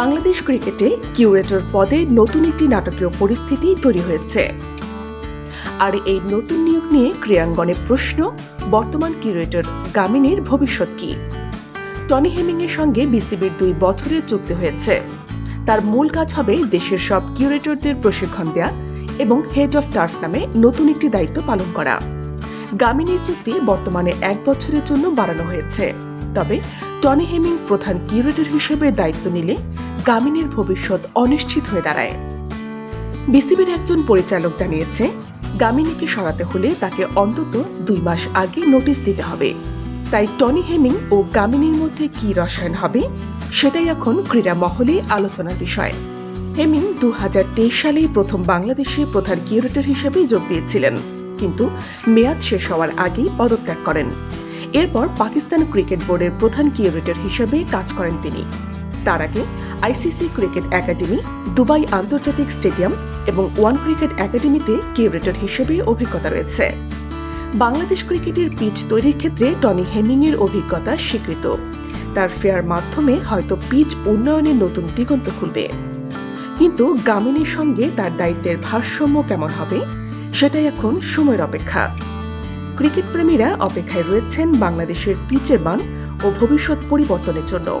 বাংলাদেশ ক্রিকেটে কিউরেটর পদে নতুন একটি নাটকীয় পরিস্থিতি তৈরি হয়েছে। আর এই নতুন নিয়োগ নিয়ে ক্রীড়াঙ্গনে প্রশ্ন, বর্তমান কিউরেটর গামিনীর ভবিষ্যৎ কি? টনি হেমিংয়ের সঙ্গে বিসিবির দুই বছরের চুক্তি হয়েছে। তার মূল কাজ হবে দেশের সব কিউরেটরদের প্রশিক্ষণ দেয়া এবং হেড অফ টার্ফ নামে নতুন একটি দায়িত্ব পালন করা। গামিনীর চুক্তি বর্তমানে এক বছরের জন্য বাড়ানো হয়েছে। তবে টনি হেমিং প্রধান কিউরেটর হিসেবে দায়িত্ব নিলে গামিনীর ভবিষ্যৎ অনিশ্চিত হয়ে দাঁড়ায়। বিসিবির একজন পরিচালক জানিয়েছে, গামিনীকে সরাতে হলে তাকে অন্তত দুই মাস আগে নোটিশ দিতে হবে। তাই টনি হেমিং ও গামিনীর মধ্যে কি রসায়ন হবে, সেটাই এখন ক্রীড়া মহলে আলোচনার বিষয়। হেমিং দু সালেই প্রথম বাংলাদেশে প্রধান কিউরেটর হিসেবে যোগ দিয়েছিলেন, কিন্তু মেয়াদ শেষ হওয়ার আগেই পদত্যাগ করেন। এরপর পাকিস্তান ক্রিকেট বোর্ডের প্রধান কিউরেটর হিসেবে কাজ করেন তিনি। তার আগে আইসিসি ক্রিকেট একাডেমি, দুবাই আন্তর্জাতিক স্টেডিয়াম এবং ওয়ান ক্রিকেট একাডেমিতে কিউরেটর হিসেবে অভিজ্ঞতা রয়েছে। বাংলাদেশ ক্রিকেটের পিচ তৈরির ক্ষেত্রে টনি হেমিংয়ের অভিজ্ঞতা স্বীকৃত। তার ফেয়ার মাধ্যমে হয়তো পিচ উন্নয়নের নতুন দিগন্ত খুলবে। কিন্তু গামিনীর সঙ্গে তার দায়িত্বের ভারসাম্য কেমন হবে, সেটাই এখন সময়ের অপেক্ষা। ক্রিকেট প্রেমীরা অপেক্ষায় রয়েছেন বাংলাদেশের পিচের মান ও ভবিষ্যৎ পরিবর্তনের জন্য।